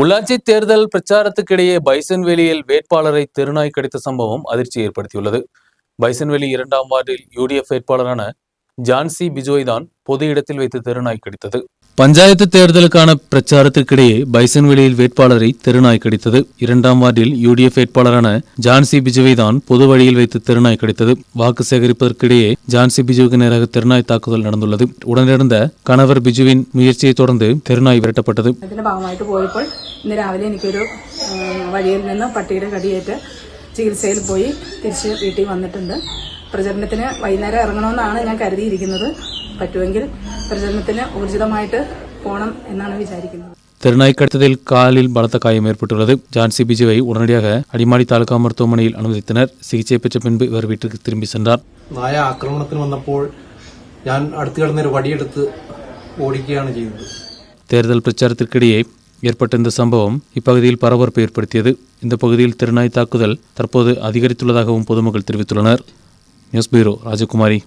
உள்ளாட்சி தேர்தல் பிரச்சாரத்துக்கிடையே பைசன்வெளியில் வேட்பாளரை தெருநாய் கடித்த சம்பவம் அதிர்ச்சி ஏற்படுத்தியுள்ளது. பைசன்வெளி இரண்டாம் வார்டில் யுடிஎஃப் வேட்பாளரான ஜான்சி பிஜோய் தான் பொது இடத்தில் வைத்து தெருநாய் கடித்தது பஞ்சாயத்து தேர்தலுக்கான பிரச்சாரத்திற்கிடையே பைசன்வெளியில் வேட்பாளரை தெருநாய் கடித்தது இரண்டாம் வார்டில் யுடிஎஃப் வேட்பாளரான ஜான்சி பிஜுவை தான் பொது வழியில் வைத்து தெருநாய் கடித்தது வாக்கு சேகரிப்பதற்கிடையே ஜான்சி பிஜுவுக்கு நேராக தெருநாய் தாக்குதல் நடந்துள்ளது உடனிருந்த கணவர் பிஜுவின் முயற்சியை தொடர்ந்து தெருநாய் വിരട്ടപ്പെട്ടത് അതിന്റെ ഭാഗമായിട്ട് പോയപ്പോൾ ഇന്ന് രാവിലെ എനിക്കൊരു ആ, വഴിയിൽ നിന്ന് പട്ടിയുടെ കടിയേറ്റ് ചികിത്സയിൽ പോയി തിരിച്ച് വീട്ടിൽ വന്നിട്ടുണ്ട് പ്രചരണത്തിന് വൈകുന്നേരം ഇറങ്ങണമെന്നാണ് ഞാൻ കരുതിയിരിക്കുന്നത് പറ്റുമെങ്കിൽ പ്രചരണത്തിന് ഊർജിതമായിട്ട് പോകണം എന്നാണ് വിചാരിക്കുന്നത് தெருநாய் கடித்ததில் காலில் பலத்த காயம் ஏற்பட்டுள்ளது ஜான்சி பிஜுவை உடனடியாக அடிமாடி தாலுகா மருத்துவமனையில் அனுமதித்தனர் சிகிச்சை பெற்ற பின்பு இவர் வீட்டிற்கு திரும்பி சென்றார் നായ ആക്രമണത്തിന് വന്നപ്പോൾ ഞാൻ അടുത്ത് കിടന്നൊരു വടിയെടുത്ത് ഓടിക്കുകയാണ് ചെയ്തത് தேர்தல் பிரச்சாரத்திற்கிடையே ஏற்பட்ட இந்த சம்பவம் இப்பகுதியில் பரபரப்பை ஏற்படுத்தியது இந்த பகுதியில் திருநாய் தாக்குதல் தற்போது அதிகரித்துள்ளதாகவும் பொதுமக்கள் தெரிவித்துள்ளனர் న్యూస్ బ్యూరో రాజకుమారి